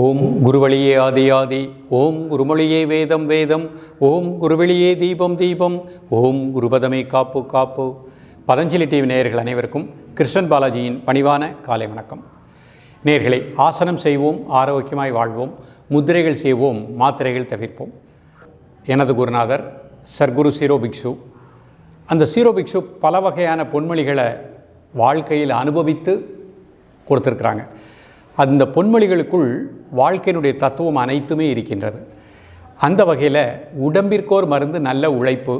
ஓம் குருவழியே ஆதி ஆதி ஓம் குருமொழியே வேதம் வேதம் ஓம் குருவெளியே தீபம் தீபம் ஓம் குருபதமே காப்பு காப்பு. பதஞ்சலி டிவி நேயர்கள் அனைவருக்கும் கிருஷ்ணன் பாலாஜியின் பணிவான காலை வணக்கம். நேர்களை ஆசனம் செய்வோம் ஆரோக்கியமாய் வாழ்வோம் முத்திரைகள் செய்வோம் மாத்திரைகள் தவிர்ப்போம். எனது குருநாதர் சர்க்குரு சீரோ பிக்ஷு. அந்த சீரோ பிக்ஷு பல வகையான பொன்மொழிகளை வாழ்க்கையில் அனுபவித்து கொடுத்துருக்குறாங்க. அந்த பொன்மொழிகளுக்குள் வாழ்க்கையினுடைய தத்துவம் அனைத்துமே இருக்கின்றது. அந்த வகையில் உடம்பிற்கோர் மருந்து நல்ல உழைப்பு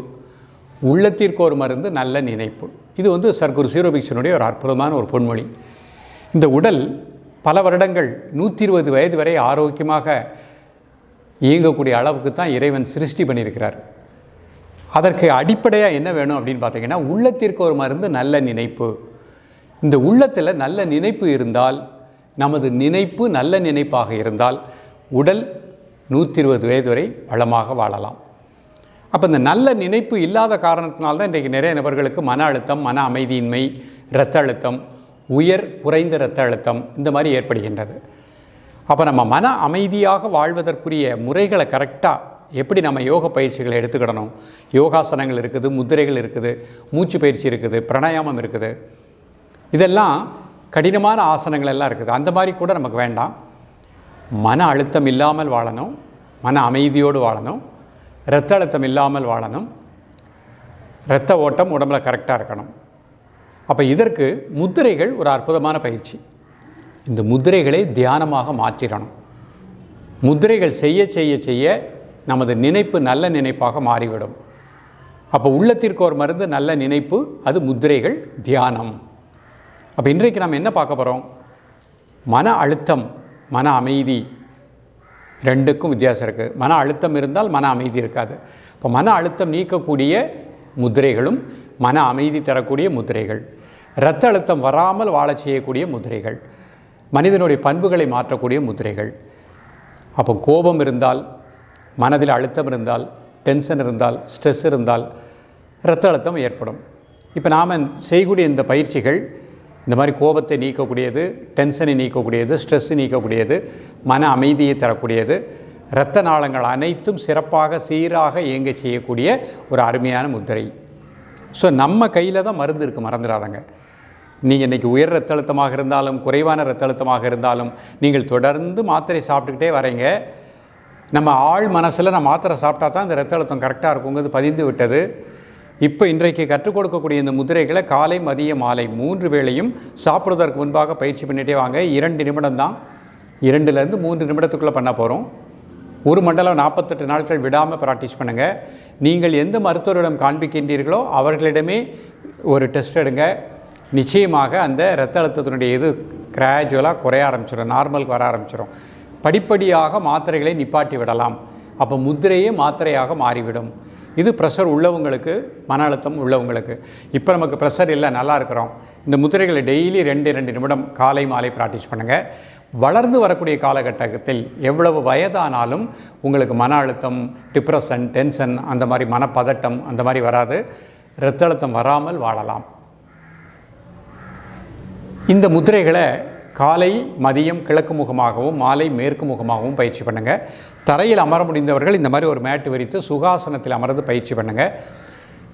உள்ளத்திற்கோர் மருந்து நல்ல நினைப்பு. இது வந்து சர்க்குரு சீரோபிக்ஷனுடைய ஒரு அற்புதமான ஒரு பொன்மொழி. இந்த உடல் பல வருடங்கள் நூற்றி இருபது வயது வரை ஆரோக்கியமாக இயங்கக்கூடிய அளவுக்கு தான் இறைவன் சிருஷ்டி பண்ணியிருக்கிறார். அதற்கு அடிப்படையாக என்ன வேணும் அப்படின்னு பார்த்தீங்கன்னா உள்ளத்திற்கு ஒரு மருந்து நல்ல நினைப்பு. இந்த உள்ளத்தில் நல்ல நினைப்பு இருந்தால் நமது நினைப்பு நல்ல நினைப்பாக இருந்தால் உடல் நூற்றி இருபது வயது வரை வளமாக வாழலாம். அப்போ இந்த நல்ல நினைப்பு இல்லாத காரணத்தினால்தான் இன்றைக்கு நிறைய நபர்களுக்கு மன அழுத்தம் மன அமைதியின்மை இரத்த அழுத்தம் உயர் குறைந்த இரத்த அழுத்தம் இந்த மாதிரி ஏற்படுகின்றது. அப்போ நம்ம மன அமைதியாக வாழ்வதற்குரிய முறைகளை கரெக்டாக எப்படி நம்ம யோக பயிற்சிகளை எடுத்துக்கிடணும்? யோகாசனங்கள் இருக்குது முத்திரைகள் இருக்குது மூச்சு பயிற்சி இருக்குது பிராணாயாமம் இருக்குது. இதெல்லாம் கடினமான ஆசனங்கள் எல்லாம் இருக்குது. அந்த மாதிரி கூட நமக்கு வேண்டாம். மன அழுத்தம் இல்லாமல் வாழணும். மன அமைதியோடு வாழணும். இரத்த அழுத்தம் இல்லாமல் வாழணும். இரத்த ஓட்டம் உடம்புல கரெக்டாக இருக்கணும். அப்போ இதற்கு முத்திரைகள் ஒரு அற்புதமான பயிற்சி. இந்த முத்திரைகளை தியானமாக மாற்றிடணும். முத்திரைகள் செய்ய செய்ய செய்ய நமது நினைப்பு நல்ல நினைப்பாக மாறிவிடும். அப்போ உள்ளத்திற்கு ஒரு மருந்து நல்ல நினைப்பு அது முத்திரைகள் தியானம். அப்போ இன்றைக்கு நாம் என்ன பார்க்க போகிறோம் மன அழுத்தம் மன அமைதி ரெண்டுக்கும் வித்தியாசம் இருக்குது மன அழுத்தம் இருந்தால் மன அமைதி இருக்காது. இப்போ மன அழுத்தம் நீக்கக்கூடிய முத்திரைகளும் மன அமைதி தரக்கூடிய முத்திரைகள் இரத்த அழுத்தம் வராமல் வாழச் செய்யக்கூடிய முதிரைகள். மனிதனுடைய பண்புகளை மாற்றக்கூடிய முத்திரைகள் அப்போ கோபம் இருந்தால் மனதில் அழுத்தம் இருந்தால் டென்ஷன் இருந்தால் ஸ்ட்ரெஸ் இருந்தால் இரத்த அழுத்தம் ஏற்படும். இப்போ நாம் செய்யக்கூடிய இந்த பயிற்சிகள் இந்த மாதிரி கோபத்தை நீக்கக்கூடியது டென்ஷனை நீக்கக்கூடியது ஸ்ட்ரெஸ் நீக்கக்கூடியது மன அமைதியை தரக்கூடியது இரத்த நாளங்கள் அனைத்தும் சிறப்பாக சீராக இயங்க செய்யக்கூடிய ஒரு அருமையான முத்திரை. ஸோ நம்ம கையில் தான் மருந்து இருக்குது மறந்துடாதங்க. நீங்கள் இன்றைக்கி உயர் ரத்த அழுத்தமாக இருந்தாலும் குறைவான ரத்த அழுத்தமாக இருந்தாலும் நீங்கள் தொடர்ந்து மாத்திரை சாப்பிட்டுக்கிட்டே வரீங்க. நம்ம ஆள் மனசில் நான் மாத்திரை சாப்பிட்டா தான் இந்த ரத்த அழுத்தம் கரெக்டாக இருக்குங்கிறது பதிந்து விட்டது. இப்போ இன்றைக்கு கற்றுக் கொடுக்கக்கூடிய இந்த முதிரைகளை காலை மதிய மாலை மூன்று வேளையும் சாப்பிடுவதற்கு முன்பாக பயிற்சி பண்ணிகிட்டே வாங்க. இரண்டு நிமிடம் தான் இரண்டுலேருந்து மூன்று நிமிடத்துக்குள்ளே பண்ண போகிறோம். ஒரு மண்டலம் நாற்பத்தெட்டு நாட்கள் விடாமல் ப்ராக்டிஸ் பண்ணுங்கள் நீங்கள் எந்த மருத்துவரிடம் காண்பிக்கின்றீர்களோ அவர்களிடமே ஒரு டெஸ்ட் எடுங்க. நிச்சயமாக அந்த இரத்த அழுத்தத்தினுடைய இது கிராஜுவலாக குறைய ஆரம்பிச்சிடும். நார்மலுக்கு வர ஆரம்பிச்சிடும். படிப்படியாக மாத்திரைகளை நிப்பாட்டி விடலாம். அப்போ முத்திரையே மாத்திரையாக மாறிவிடும். இது ப்ரெஷர் உள்ளவங்களுக்கு மன அழுத்தம் உள்ளவங்களுக்கு. இப்போ நமக்கு ப்ரெஷர் இல்லை நல்லா இருக்கிறோம். இந்த முத்திரைகளை டெய்லி ரெண்டு ரெண்டு நிமிடம் காலை மாலை ப்ராக்டிஸ் பண்ணுங்கள் வளர்ந்து வரக்கூடிய காலகட்டத்தில் எவ்வளவு வயதானாலும் உங்களுக்கு மன அழுத்தம் டிப்ரெஷன் டென்ஷன் அந்த மாதிரி மனப்பதட்டம் அந்த மாதிரி வராது. இரத்த அழுத்தம் வராமல் வாழலாம். இந்த முத்திரைகளை காலை மதியம் கிழக்கு முகமாகவும் மாலை மேற்கு முகமாகவும் பயிற்சி பண்ணுங்கள் தரையில் அமர முடிந்தவர்கள் இந்த மாதிரி ஒரு மேட்டு விரித்து சுகாசனத்தில் அமர்ந்து பயிற்சி பண்ணுங்கள்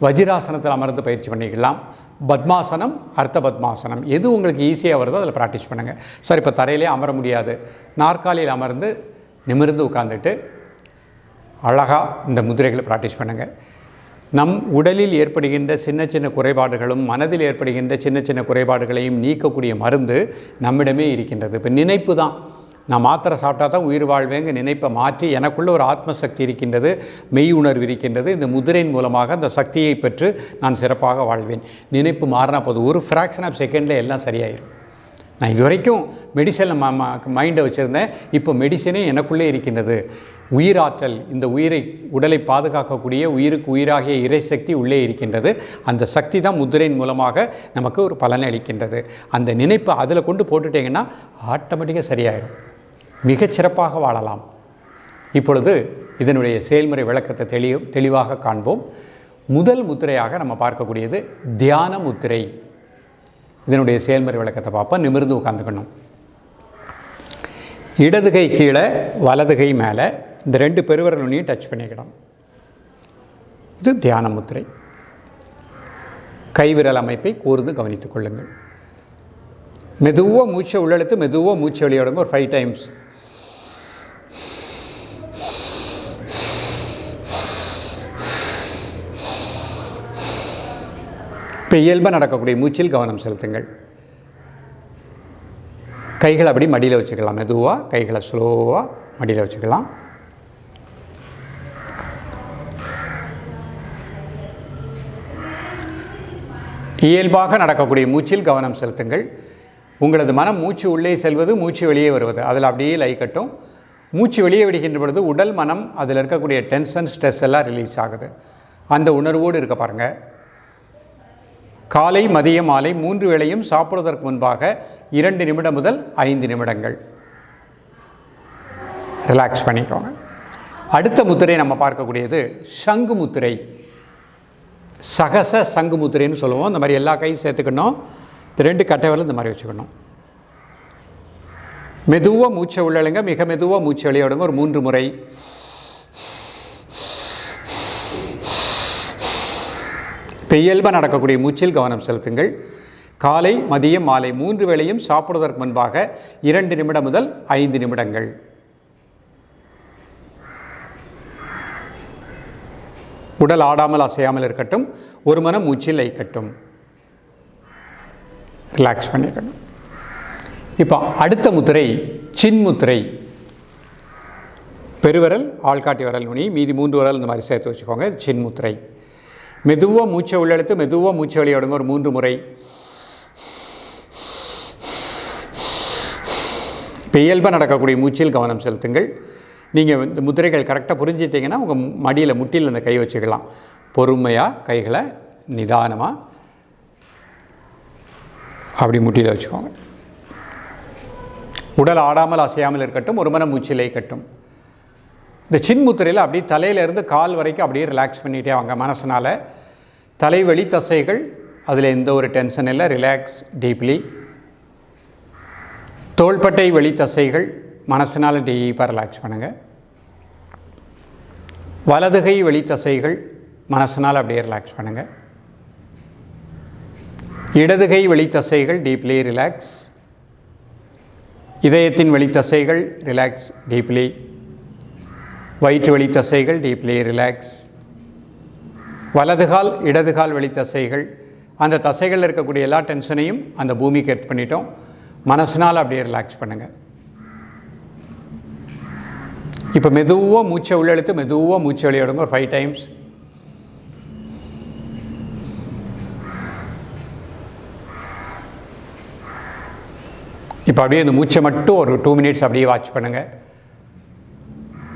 வஜிராசனத்தில் அமர்ந்து பயிற்சி பண்ணிக்கலாம். பத்மாசனம் அர்த்த பத்மாசனம் எது உங்களுக்கு ஈஸியாக வருதோ அதில் ப்ராக்டிஸ் பண்ணுங்கள் சார் இப்போ தரையிலே அமர முடியாது. நாற்காலியில் அமர்ந்து நிமிர்ந்து உட்காந்துட்டு அழகாக இந்த முதிரைகளை ப்ராக்டிஸ் பண்ணுங்கள் நம் உடலில் ஏற்படுகின்ற சின்ன சின்ன குறைபாடுகளும் மனதில் ஏற்படுகின்ற சின்ன சின்ன குறைபாடுகளையும் நீக்கக்கூடிய மருந்து நம்மிடமே இருக்கின்றது. இப்போ நினைப்பு தான். நான் மாத்திரை சாப்பிட்டா தான் உயிர் வாழ்வேங்க நினைப்பை மாற்றி எனக்குள்ள ஒரு ஆத்மசக்தி இருக்கின்றது மெய் உணர்வு இருக்கின்றது. இந்த முதிரையின் மூலமாக அந்த சக்தியை பெற்று நான் சிறப்பாக வாழ்வேன். நினைப்பு மாறினா போதும். ஒரு ஃப்ராக்ஷன் ஆஃப் செகண்டில் எல்லாம் சரியாயிடும் நான் இது வரைக்கும் மெடிசனில் மைண்டை வச்சுருந்தேன். இப்போ மெடிசனே எனக்குள்ளே இருக்கின்றது. உயிராற்றல் இந்த உயிரை உடலை பாதுகாக்கக்கூடிய உயிருக்கு உயிராகிய இறைசக்தி உள்ளே இருக்கின்றது. அந்த சக்தி தான் முதிரையின் மூலமாக நமக்கு ஒரு பலனை அளிக்கின்றது. அந்த நினைப்பை அதில் கொண்டு போட்டுட்டிங்கன்னா ஆட்டோமேட்டிக்காக சரியாயிடும் மிகச்சிறப்பாக வாழலாம். இப்பொழுது இதனுடைய செயல்முறை விளக்கத்தை தெளி தெளிவாக காண்போம். முதல் முத்திரையாக நம்ம பார்க்கக்கூடியது தியான முத்திரை. இதனுடைய செயல்முறை விளக்கத்தை பார்ப்போம். நிமிர்ந்து உட்காந்துக்கணும் இடது கை கீழே வலது கை மேலே இந்த ரெண்டு பெருவிரல் டச் பண்ணிக்கிடும் இது தியான முத்திரை. கைவிரல் அமைப்பை கூர்ந்து கவனித்துக் கொள்ளுங்கள். மெதுவாக மூச்சை உள்ளெழுத்து மெதுவாக மூச்சு வெளியிடுங்க. ஒரு ஃபைவ் டைம்ஸ் இப்போ இயல்பாக நடக்கக்கூடிய மூச்சில் கவனம் செலுத்துங்கள். கைகளை அப்படி மடியில் வச்சுக்கலாம். மெதுவாக கைகளை ஸ்லோவாக மடியில் வச்சுக்கலாம். இயல்பாக நடக்கக்கூடிய மூச்சில் கவனம் செலுத்துங்கள். உங்களது மனம் மூச்சு உள்ளே செல்வது மூச்சு வெளியே வருவது. அதில் அப்படியே லை கட்டும். மூச்சு வெளியே விடுகின்ற பொழுது உடல் மனம் அதில் இருக்கக்கூடிய டென்ஷன் ஸ்ட்ரெஸ் எல்லாம் ரிலீஸ் ஆகுது. அந்த உணர்வோடு இருக்க பாருங்கள் காலை மதிய மாலை மூன்று வேளையும் சாப்பிடுவதற்கு முன்பாக இரண்டு நிமிடம் முதல் ஐந்து நிமிடங்கள். ரிலாக்ஸ் பண்ணிக்கோங்க. அடுத்த முத்திரை நம்ம பார்க்கக்கூடியது சங்கு முத்திரை. சகச சங்கு முத்திரைன்னு சொல்லுவோம். இந்த மாதிரி எல்லா கையும் சேர்த்துக்கணும். இந்த ரெண்டு கட்டைவரில் இந்த மாதிரி வச்சுக்கணும். மெதுவாக மூச்சை உள்ளழுங்க. மிக மெதுவாக மூச்சை வெளியிடுங்க. ஒரு மூன்று முறை. இப்போ நடக்கக்கூடிய மூச்சில் கவனம் செலுத்துங்கள். காலை மதியம் மாலை மூன்று வேளையும் சாப்பிடுவதற்கு முன்பாக இரண்டு நிமிடம் முதல் ஐந்து நிமிடங்கள். உடல் ஆடாமல் அசையாமல் இருக்கட்டும் ஒரு மனம் மூச்சில் ஐக்கட்டும் ரிலாக்ஸ் பண்ணிக்கணும். இப்போ அடுத்த முத்திரை சின்முத்திரை பெருவரல் ஆள்காட்டி வரல் நுனி மீதி மூன்று விரல் இந்த மாதிரி சேர்த்து வச்சுக்கோங்க இது சின்முத்திரை மெதுவாக மூச்சை உள்ளெழுத்து மெதுவாக மூச்சை வெளியிடுங்க ஒரு மூன்று முறை. இப்போ இயல்பாக நடக்கக்கூடிய மூச்சில் கவனம் செலுத்துங்கள். நீங்கள் இந்த முதிரைகள் கரெக்டாக புரிஞ்சிட்டிங்கன்னா உங்கள் மடியில் முட்டியில் அந்த கை வச்சுக்கலாம். பொறுமையாக கைகளை நிதானமாக அப்படி முட்டியில் வச்சுக்கோங்க. உடல் ஆடாமல் அசையாமல் இருக்கட்டும் ஒரு மன மூச்சிலே கட்டும் இந்த சின்முத்திரையில் அப்படியே தலையிலேருந்து கால் வரைக்கும் அப்படியே ரிலாக்ஸ் பண்ணிகிட்டே அவங்க மனசனால் தலைவலி தசைகள் அதில் எந்த ஒரு டென்ஷன் இல்லை ரிலாக்ஸ் டீப்லி தோள்பட்டை வெளி தசைகள் மனசினால் டீப்பாக ரிலாக்ஸ் பண்ணுங்கள் வலதுகை வெளி தசைகள் மனசினால் அப்படியே ரிலாக்ஸ் பண்ணுங்கள் இடதுகை வெளி தசைகள் டீப்லி ரிலாக்ஸ் இதயத்தின் வெளி தசைகள் ரிலாக்ஸ் டீப்லி வயிற்று வெளி தசைகள் டீப்லி ரிலாக்ஸ் வலதுகால் இடதுகால் வெளி தசைகள். அந்த தசைகளில் இருக்கக்கூடிய எல்லா டென்ஷனையும் அந்த பூமிக்கு எர்த் பண்ணிட்டோம். மனசினால் அப்படியே ரிலாக்ஸ் பண்ணுங்கள் இப்போ மெதுவாக மூச்சை உள்ளெழுத்து மெதுவாக மூச்சை வெளியிடுங்க ஒரு ஃபைவ் டைம்ஸ் இப்போ அப்படியே இந்த மூச்சை மட்டும் ஒரு டூ மினிட்ஸ் அப்படியே வாட்ச் பண்ணுங்கள்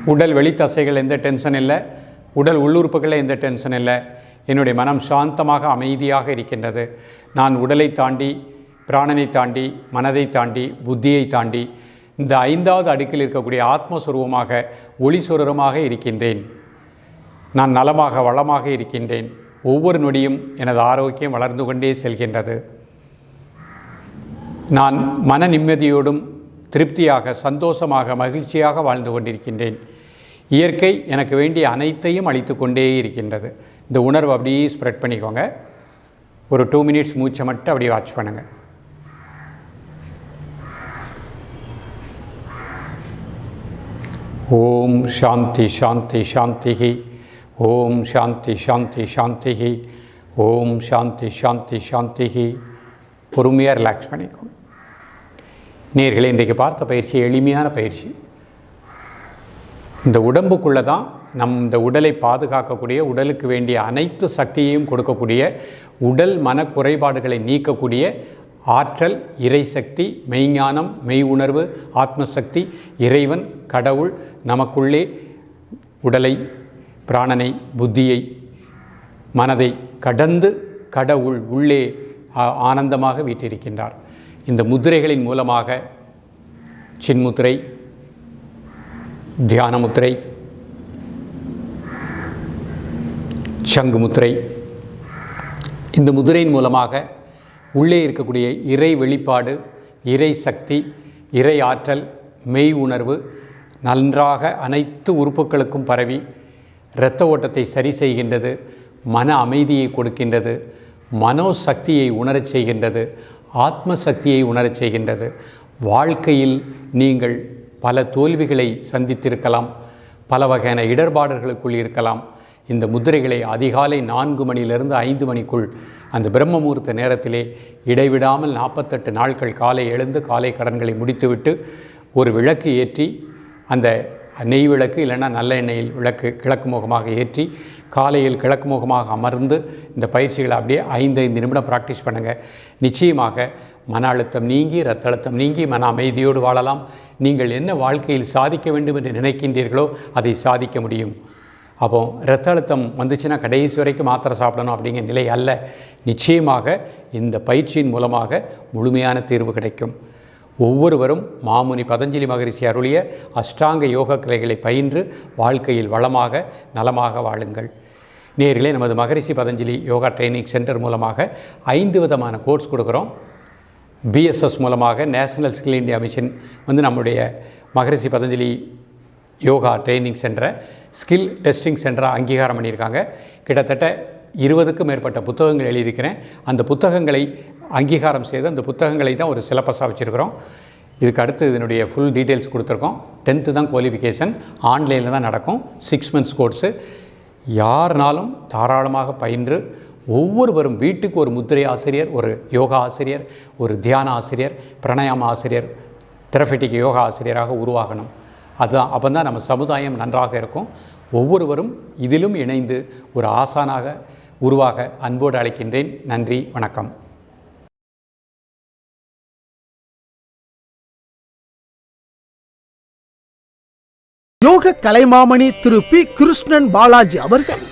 உடல் வெளித்தசைகள் எந்த டென்ஷன் இல்லை. உடல் உள்ளுறுப்புகளில் எந்த டென்ஷன் இல்லை. என்னுடைய மனம் சாந்தமாக அமைதியாக இருக்கின்றது. நான் உடலை தாண்டி பிராணனை தாண்டி மனதை தாண்டி புத்தியை தாண்டி இந்த ஐந்தாவது அடுக்கில் இருக்கக்கூடிய ஆத்மஸ்வரூபமாக ஒளி சுரூபமாக இருக்கின்றேன். நான் நலமாக வளமாக இருக்கின்றேன். ஒவ்வொரு நொடியும் எனது ஆரோக்கியம் வளர்ந்து கொண்டே செல்கின்றது. நான் மன நிம்மதியோடும் திருப்தியாக சந்தோஷமாக மகிழ்ச்சியாக வாழ்ந்து கொண்டிருக்கின்றேன். இயற்கை எனக்கு வேண்டிய அனைத்தையும் அளித்து கொண்டே இருக்கின்றது. இந்த உணர்வு அப்படியே ஸ்ப்ரெட் பண்ணிக்கோங்க. ஒரு டூ மினிட்ஸ் மூச்சை மட்டும் அப்படியே வாட்ச் பண்ணுங்கள் ஓம் சாந்தி சாந்தி சாந்திகி. ஓம் சாந்தி சாந்தி சாந்திகி. ஓம் சாந்தி சாந்தி சாந்திகி. பொறுமையாக ரிலாக்ஸ் பண்ணிக்கோங்க. நேர்களை இன்றைக்கு பார்த்த பயிற்சி எளிமையான பயிற்சி. இந்த உடம்புக்குள்ளே தான் நம் இந்த உடலை பாதுகாக்கக்கூடிய உடலுக்கு வேண்டிய அனைத்து சக்தியையும் கொடுக்கக்கூடிய உடல் மன குறைபாடுகளை நீக்கக்கூடிய ஆற்றல் இறை சக்தி மெய்ஞானம் மெய் உணர்வு ஆத்மசக்தி இறைவன் கடவுள் நமக்குள்ளே உடலை பிராணனை புத்தியை மனதை கடந்து கடவுள் உள்ளே ஆ- ஆனந்தமாக வீட்டிருக்கின்றார். இந்த முதிரைகளின் மூலமாக சின்முத்திரை தியான முத்திரை சங்கு முத்திரை இந்த முதிரையின் மூலமாக உள்ளே இருக்கக்கூடிய இறை வெளிப்பாடு இறை சக்தி இறை ஆற்றல் மெய் உணர்வு நன்றாக அனைத்து உறுப்புகளுக்கும் பரவி இரத்த ஓட்டத்தை சரி செய்கின்றது மன அமைதியை கொடுக்கின்றது மனோசக்தியை உணரச் செய்கின்றது ஆத்ம சக்தியை உணரச் செய்கின்றது. வாழ்க்கையில் நீங்கள் பல தோல்விகளை சந்தித்திருக்கலாம் பல வகையான இடர்பாடுகளுக்குள் இருக்கலாம். இந்த முத்திரைகளை அதிகாலை நான்கு மணியிலிருந்து ஐந்து மணிக்குள் அந்த பிரம்ம முகூர்த்த நேரத்திலே இடைவிடாமல் நாற்பத்தெட்டு நாட்கள் காலை எழுந்து காலை கடன்களை முடித்துவிட்டு ஒரு விளக்கு ஏற்றி அந்த நெய் விளக்கு இல்லைன்னா நல்ல எண்ணெயில் விளக்கு கிழக்கு முகமாக ஏற்றி காலையில் கிழக்கு முகமாக அமர்ந்து இந்த பயிற்சிகளை அப்படியே ஐந்து ஐந்து நிமிடம் ப்ராக்டிஸ் பண்ணுங்கள் நிச்சயமாக மன அழுத்தம் நீங்கி ரத்த அழுத்தம் நீங்கி மன அமைதியோடு வாழலாம். நீங்கள் என்ன வாழ்க்கையில் சாதிக்க வேண்டும் என்று நினைக்கின்றீர்களோ அதை சாதிக்க முடியும். அப்போ ரத்த அழுத்தம் வந்துச்சுன்னா கடைசி வரைக்கும் மாத்திரை சாப்பிடணும் அப்படிங்கிற நிலை அல்ல. நிச்சயமாக இந்த பயிற்சியின் மூலமாக முழுமையான தீர்வு கிடைக்கும். ஒவ்வொருவரும் மாமுனி பதஞ்சலி மகரிஷி அருளிய அஷ்டாங்க யோக கலைகளை பயின்று வாழ்க்கையில் வளமாக நலமாக வாழுங்கள். நேரிலே நமது மகரிஷி பதஞ்சலி யோகா ட்ரைனிங் சென்டர் மூலமாக ஐந்து விதமான கோர்ஸ் கொடுக்குறோம். பிஎஸ்எஸ் மூலமாக நேஷனல் ஸ்கில் இந்தியா மிஷன் வந்து நம்முடைய மகரிஷி பதஞ்சலி யோகா ட்ரைனிங் சென்டரை ஸ்கில் டெஸ்டிங் சென்டராக அங்கீகாரம் பண்ணியிருக்காங்க. கிட்டத்தட்ட இருபதுக்கும் மேற்பட்ட புத்தகங்கள் எழுதியிருக்கிறேன். அந்த புத்தகங்களை அங்கீகாரம் செய்து அந்த புத்தகங்களை தான் ஒரு சிலபஸாக வச்சுருக்கிறோம். இதுக்கு அடுத்து இதனுடைய ஃபுல் டீட்டெயில்ஸ் கொடுத்துருக்கோம். டென்த்து தான் குவாலிஃபிகேஷன் ஆன்லைனில் தான் நடக்கும். சிக்ஸ் மந்த்ஸ் கோர்ஸு யாருனாலும் தாராளமாக பயின்று ஒவ்வொருவரும் வீட்டுக்கு ஒரு முத்திரை ஆசிரியர் ஒரு யோகா ஆசிரியர் ஒரு தியான ஆசிரியர் பிரணயாம ஆசிரியர் தெரபெட்டிக் யோகா ஆசிரியராக உருவாகணும். அதுதான் அப்போ தான் நம்ம சமுதாயம் நன்றாக இருக்கும். ஒவ்வொருவரும் இதிலும் இணைந்து ஒரு ஆசானாக உருவாக அன்போடு அழைக்கின்றேன். நன்றி வணக்கம். யோக கலைமாமணி திரு பி. கிருஷ்ணன் பாலாஜி அவர்கள்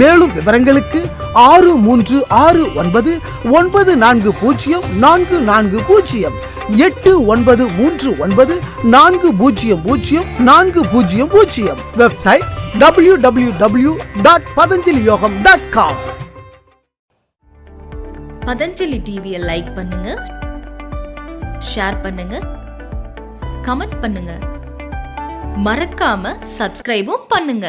மேலும் விவரங்களுக்கு ஆறு மூன்று ஆறு ஒன்பது ஒன்பது நான்கு பூஜ்ஜியம் நான்கு நான்கு பூஜ்ஜியம். எட்டு ஒன்பது மூன்று ஒன்பது நான்கு பூஜ்ஜியம் பூஜ்ஜியம் நான்கு பூஜ்ஜியம் பூஜ்ஜியம். Website W W W dot Patanjali yogam dot com Patanjali டிவியை லைக் பண்ணுங்க ஷேர் பண்ணுங்க கமெண்ட் பண்ணுங்க. மறக்காம சப்ஸ்கிரைபும் பண்ணுங்க.